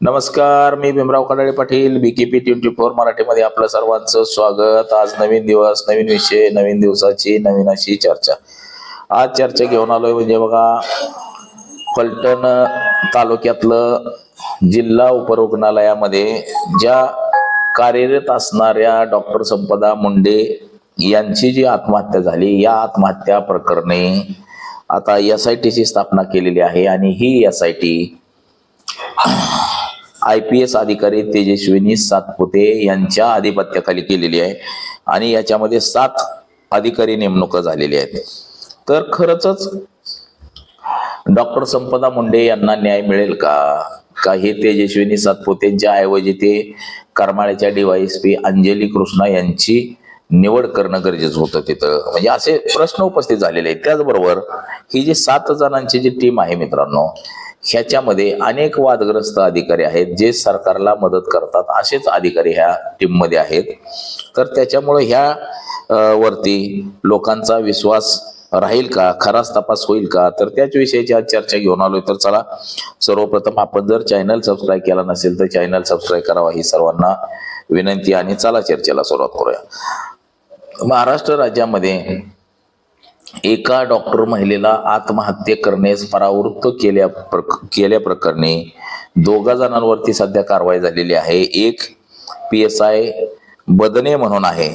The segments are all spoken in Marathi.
नमस्कार मी Bhimrao Kadale Patil BKP twenty four मराठीमध्ये आपलं सर्वांचं स्वागत. आज नवीन दिवस नवीन विषय नवीन दिवसाची नवीन अशी चर्चा. आज चर्चा घेऊन आलोय म्हणजे बघा फलटण तालुक्यातलं जिल्हा उपरुग्णालयामध्ये ज्या कार्यरत असणाऱ्या डॉक्टर संपदा मुंडे यांची जी आत्महत्या झाली या आत्महत्या प्रकरणी आता एस आय टीची स्थापना केलेली आहे आणि ही S I T I P S अधिकारी तेजस्विनी सातपुते यांच्या आधिपत्याखाली केलेली आहे आणि याच्यामध्ये सात अधिकारी नेमणूक झालेली आहेत. तर खरंच डॉक्टर संपदा मुंडे यांना न्याय मिळेल का? का हे तेजस्विनी सातपुतेंच्या ऐवजी ते करमाळ्याच्या डीवायएसपी अंजली कृष्णा यांची निवड करणं गरजेचं होतं तिथं? म्हणजे असे प्रश्न उपस्थित झालेले आहेत. त्याचबरोबर ही जी सात जणांची जी टीम आहे मित्रांनो ह्याच्यामध्ये अनेक वादग्रस्त अधिकारी आहेत जे सरकारला मदत करतात. असेच अधिकारी ह्या टीममध्ये आहेत. तर त्याच्यामुळे ह्या वरती लोकांचा विश्वास राहील का? खराच तपास होईल का? तर त्याच विषयाची आज चर्चा घेऊन आलोय. तर चला सर्वप्रथम आपण जर चॅनल सबस्क्राईब केला नसेल तर चॅनल सबस्क्राईब करावा ही सर्वांना विनंती. आणि चला चर्चेला सुरुवात करूया. महाराष्ट्र राज्यामध्ये एका डॉक्टर महिलेला आत्महत्या करण्यास परावृत्त केल्या प्रक- केल्या प्रकरणी दोघा जणांवरती सध्या कारवाई झालेली आहे. एक पी एस आय बदने म्हणून आहे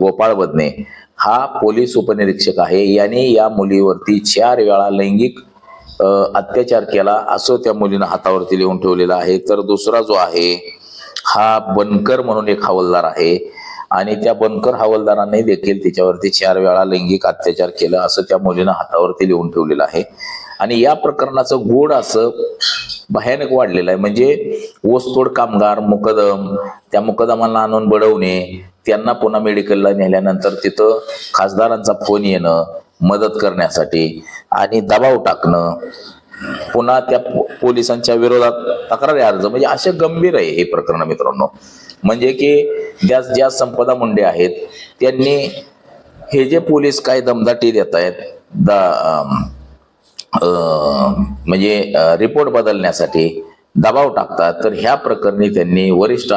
गोपाळ बदने. हा पोलीस उपनिरीक्षक आहे. याने या मुलीवरती चार वेळा लैंगिक अत्याचार केला असं त्या मुलीनं हातावरती लिहून ठेवलेलं आहे. तर दुसरा जो आहे हा बनकर म्हणून एक हवालदार आहे. आणि त्या बनकर हवालदारांनी देखील तिच्यावरती चार वेळा लैंगिक अत्याचार केला असं त्या मुलीनं हातावरती लिहून ठेवलेलं आहे. आणि या प्रकरणाचं गोड असं भयानक वाढलेलं आहे. म्हणजे ओसतोड कामगार मुकदम त्या मुकदमांना आणून बडवणे त्यांना पुन्हा मेडिकलला नेल्यानंतर तिथं खासदारांचा फोन येणं मदत करण्यासाठी आणि दबाव टाकणं पुन्हा त्या पो- पोलिसांच्या विरोधात तक्रारी अर्ज म्हणजे असे गंभीर आहे हे प्रकरण मित्रांनो. म्हणजे की ज्या ज्या संपदा मुंडे आहेत त्यांनी हे जे पोलीस काय दमदाटी देत आहेत दा म्हणजे रिपोर्ट बदलण्यासाठी दबाव टाकतात तर ह्या प्रकरणी त्यांनी वरिष्ठ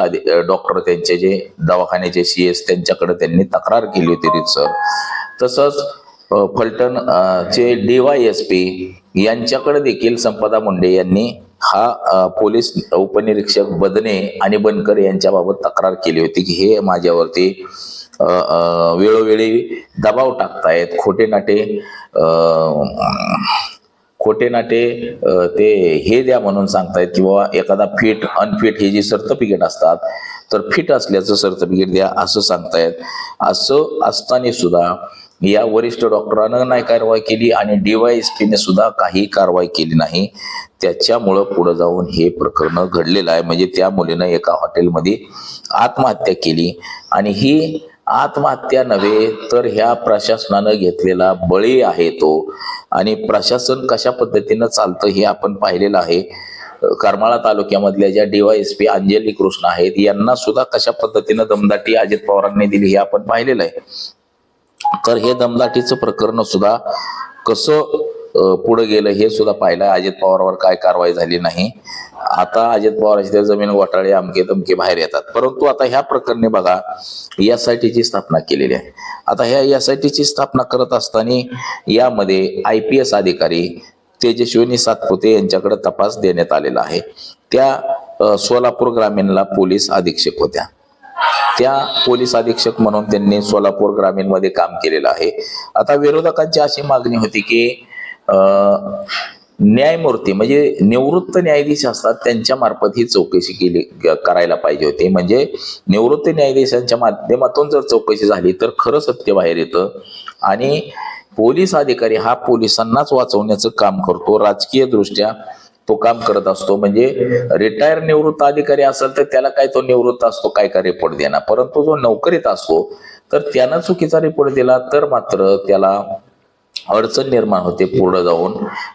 डॉक्टर त्यांचे जे दवाखान्याचे सी एस त्यांच्याकडे त्यांनी तक्रार केली होती रितसर तसंच फलटण चे डी वाय एस पी यांच्याकडे देखील संपदा मुंडे यांनी हा पोलीस उपनिरीक्षक बदने आणि बनकर यांच्याबाबत तक्रार केली होती की हे माझ्यावरती वेळोवेळी दबाव टाकतायत. खोटे नाटे खोटे नाटे ते हे द्या म्हणून सांगतायत किंवा एखादा फिट अनफिट हे जे सर्टिफिकेट असतात तर फिट असल्याचं सर्टिफिकेट द्या असं सांगतायत. असं असताना सुद्धा या वरिष्ठ डॉक्टरानं नाही कारवाई केली आणि डीवायएसपीने सुद्धा काही कारवाई केली नाही. त्याच्यामुळं पुढे जाऊन हे प्रकरण घडलेलं आहे. म्हणजे त्या मुलीनं एका हॉटेलमध्ये आत्महत्या केली. आणि ही आत्महत्या नव्हे तर ह्या प्रशासनानं घेतलेला बळी आहे तो. आणि प्रशासन कशा पद्धतीनं चालतं हे आपण पाहिलेलं आहे. करमाळा तालुक्यामधल्या ज्या डीवायएसपी अंजली कृष्ण आहेत यांना सुद्धा कशा पद्धतीनं दमदाटी अजित पवारांनी दिली हे आपण पाहिलेलं आहे. तर हे दमदाटीचं प्रकरण सुद्धा कसं पुढे गेलं हे सुद्धा पाहिलं अजित पवारवर काय कारवाई झाली नाही. आता अजित पवारांची त्या जमीन घोटाळे अमके तमके बाहेर येतात. परंतु आता ह्या प्रकरणी बघा एस आय टीची स्थापना केलेली आहे. आता ह्या एस आय टीची स्थापना करत असताना यामध्ये आय पी एस अधिकारी तेजस्विनी सातपुते यांच्याकडे तपास देण्यात आलेला आहे. त्या सोलापूर ग्रामीणला पोलीस अधीक्षक होत्या. त्या पोलीस अधीक्षक म्हणून त्यांनी सोलापूर ग्रामीणमध्ये काम केलेलं आहे. आता विरोधकांची अशी मागणी होती की न्यायमूर्ती म्हणजे निवृत्त न्यायाधीश असतात त्यांच्या मार्फत ही चौकशी केली करायला पाहिजे होती. म्हणजे निवृत्त न्यायाधीशांच्या माध्यमातून जर चौकशी झाली तर खरं सत्य बाहेर येतं. आणि पोलीस अधिकारी हा पोलिसांनाच वाचवण्याचं काम करतो. राजकीय दृष्ट्या तो काम करत असतो. म्हणजे रिटायर निवृत्त अधिकारी असेल तर त्याला काय तो निवृत्त असतो काय काय रिपोर्ट देणार? परंतु जो नोकरीत असतो तर त्यानं चुकीचा रिपोर्ट दिला तर मात्र त्याला अडचण निर्माण होते पुढे जाऊन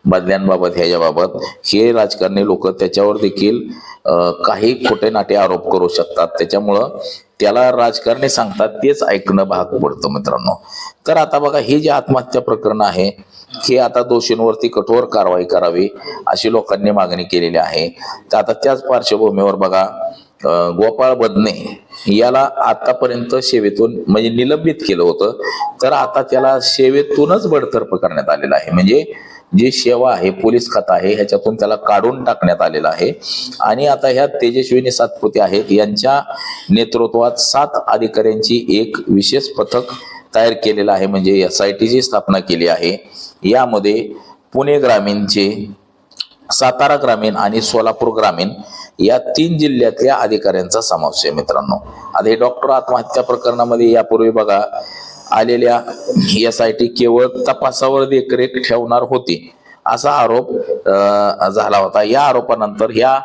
बदल्यांबाबत ह्याच्याबाबत. हे राजकारणी लोक त्याच्यावर देखील काही खोटे नाटे आरोप करू शकतात. त्याच्यामुळं त्याला राजकारणी सांगतात तेच ऐकणं भाग पडतं मित्रांनो. तर आता बघा हे जे आत्महत्या प्रकरण आहे हे आता दोषींवरती कठोर कारवाई करावी अशी लोकांनी मागणी केलेली आहे. तर आता त्याच पार्श्वभूमीवर बघा गोपाळ बदने याला आतापर्यंत सेवेतून म्हणजे निलंबित केलं होतं. तर आता त्याला सेवेतूनच बडतर्फ करण्यात आलेलं आहे. म्हणजे जी सेवा आहे पोलीस खाता आहे ह्याच्यातून त्याला काढून टाकण्यात आलेलं आहे. आणि आता ह्या तेजस्विनी सातपुते आहेत. यांच्या नेतृत्वात सात अधिकाऱ्यांची एक विशेष पथक तयार केलेलं आहे. म्हणजे एस आय टीची स्थापना केली आहे. यामध्ये पुणे ग्रामीणचे सातारा ग्रामीण आणि सोलापूर ग्रामीण या तीन जिल्ह्यातल्या अधिकाऱ्यांचा समावेश आहे मित्रांनो. आता हे डॉक्टर आत्महत्या प्रकरणामध्ये यापूर्वी बघा आलेल्या एस आय टी केवळ तपासावर देखरेख ठेवणार होती असा आरोप झाला होता. या आरोपानंतर ह्या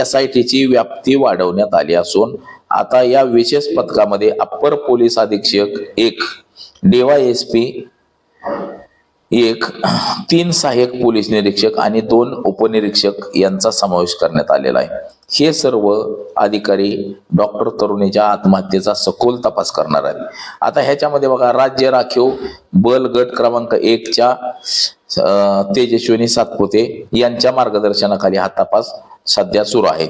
एस आय टीची व्याप्ती वाढवण्यात आली असून आता या विशेष पथकामध्ये अप्पर पोलीस अधीक्षक एक डीवायएसपी एक तीन सहाय्यक पोलीस निरीक्षक आणि दोन उपनिरीक्षक यांचा समावेश करण्यात आलेला आहे. हे सर्व अधिकारी डॉक्टर तरुणीच्या आत्महत्येचा सखोल तपास करणार आहेत. आता ह्याच्यामध्ये बघा राज्य राखीव बल गट क्रमांक एकच्या तेजस्विनी सातपुते यांच्या मार्गदर्शनाखाली हा तपास सध्या सुरू आहे.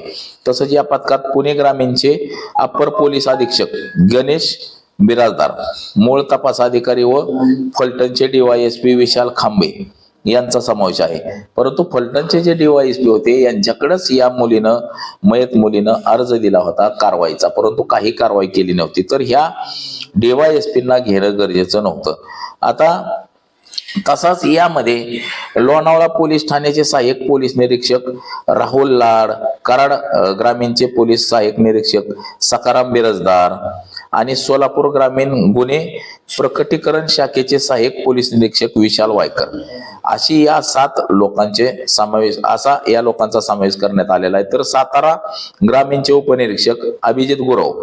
तसंच या पथकात पुणे ग्रामीणचे अप्पर पोलीस अधीक्षक गणेश बिराजदार मूळ तपास अधिकारी व फलटणचे डीवायएसपी विशाल खांबे यांचा समावेश आहे. परंतु फलटणचे जे डीवायएसपी होते यांच्याकडेच या मुलीनं मयत मुलीनं अर्ज दिला होता कारवाईचा. परंतु काही कारवाई केली नव्हती. तर ह्या डीवायएसपींना घेणं गरजेचं नव्हतं. आता तसाच यामध्ये लोणावळा पोलीस ठाण्याचे सहाय्यक पोलीस निरीक्षक राहुल लाड कराड ग्रामीणचे पोलीस सहाय्यक निरीक्षक सकाराम बिरजदार आणि सोलापूर ग्रामीण गुन्हे प्रकटीकरण शाखेचे सहाय्यक पोलीस निरीक्षक विशाल वायकर. अशी या सात लोकांचे समावेश असा या लोकांचा समावेश करण्यात आलेला आहे. तर सातारा ग्रामीणचे उपनिरीक्षक अभिजित गुरव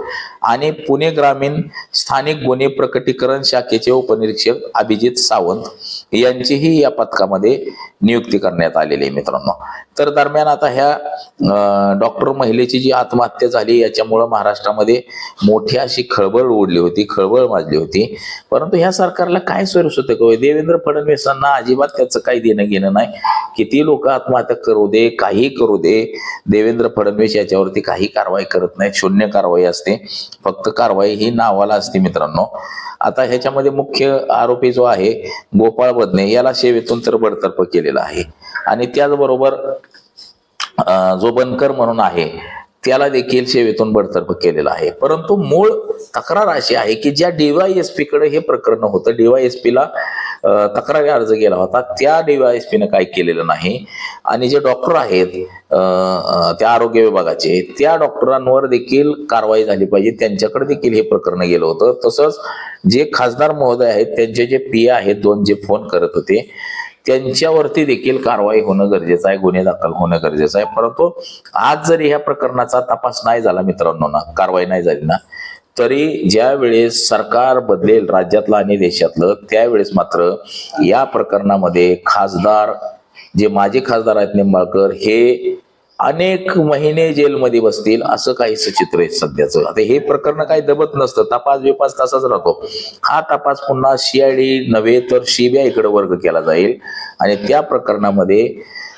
आणि पुणे ग्रामीण स्थानिक गुन्हे प्रकटीकरण शाखेचे उपनिरीक्षक अभिजित सावंत यांचीही या पथकामध्ये नियुक्ती करण्यात आलेली आहे मित्रांनो. तर दरम्यान आता ह्या डॉक्टर महिलेची जी आत्महत्या झाली याच्यामुळं महाराष्ट्रामध्ये मोठी अशी खळबळ उडली होती खळबळ माजली होती. परंतु ह्या सरकारला काय स्वरूप होतं का देवेंद्र फडणवीसांना अजिबात त्याचं काही देणं घेणं नाही. किती लोक आत्महत्या करू दे काही करू दे. देवेंद्र फडणवीस याच्यावरती काही कारवाई करत नाही शून्य कारवाई असते. फक्त कारवाई ही नावाला असते मित्रांनो. आता ह्याच्यामध्ये मुख्य आरोपी जो आहे गोपाळ बदने याला सेवेतून तर बडतर्फ केलेला आहे. आणि त्याचबरोबर जो बनकर म्हणून आहे त्याला देखील सेवेतून बडतर्फ केलेला आहे. परंतु मूळ तक्रार अशी आहे की ज्या डीवायएसपी कडे हे प्रकरण होतं DYSP ला तक्रारी अर्ज गेला होता त्या डीवायएसपीनं काय केलेलं नाही. आणि जे डॉक्टर आहेत त्या आरोग्य विभागाचे त्या डॉक्टरांवर देखील कारवाई झाली पाहिजे. त्यांच्याकडे देखील हे प्रकरण गेलं होतं. तसंच जे खासदार महोदय आहेत त्यांचे जे पी आहेत दोन जे फोन करत होते त्यांच्यावरती देखील कारवाई होणं गरजेचं आहे गुन्हे दाखल होणं गरजेचं आहे. परंतु आज जरी ह्या प्रकरणाचा तपास नाही झाला मित्रांनो ना कारवाई नाही झाली ना तरी ज्या वेळेस सरकार बदलेल राज्यातलं आणि देशातलं त्यावेळेस मात्र या प्रकरणामध्ये खासदार जे माजी खासदार आहेत निंबाळकर हे अनेक महिने जेलमध्ये बसतील असं काहीच चित्र आहे सध्याचं. आता हे प्रकरण काही दबत नसतं. तपास बिपास तसाच राहतो. हा तपास पुन्हा सीआयडी नव्हे तर सीबीआयकडे वर्ग केला जाईल. आणि त्या प्रकरणामध्ये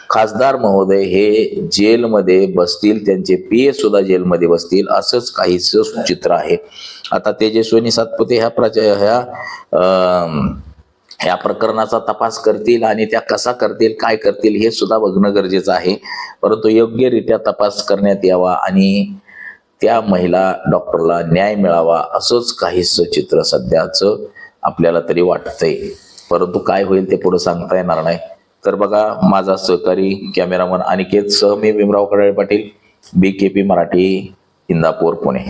खासदार महोदय हे जेलमध्ये बसतील त्यांचे पी ए सुद्धा जेलमध्ये बसतील असंच काहीच चित्र आहे. आता तेजस्विनी सातपुते ह्या प्राच ह्या अं, ह्या प्रकरणाचा तपास करतील आणि त्या कसा करतील काय करतील हे सुद्धा बघणं गरजेचं आहे. परंतु योग्यरित्या तपास करण्यात यावा आणि त्या महिला डॉक्टरला न्याय मिळावा असंच काहीसं चित्र सध्याचं आपल्याला तरी वाटतंय. परंतु काय होईल ते पुढे सांगता येणार नाही. तर बघा माझा सहकारी कॅमेरामन अनिकेत सह मी Bhimrao Kadale Patil B K P Marathi Indapur Pune.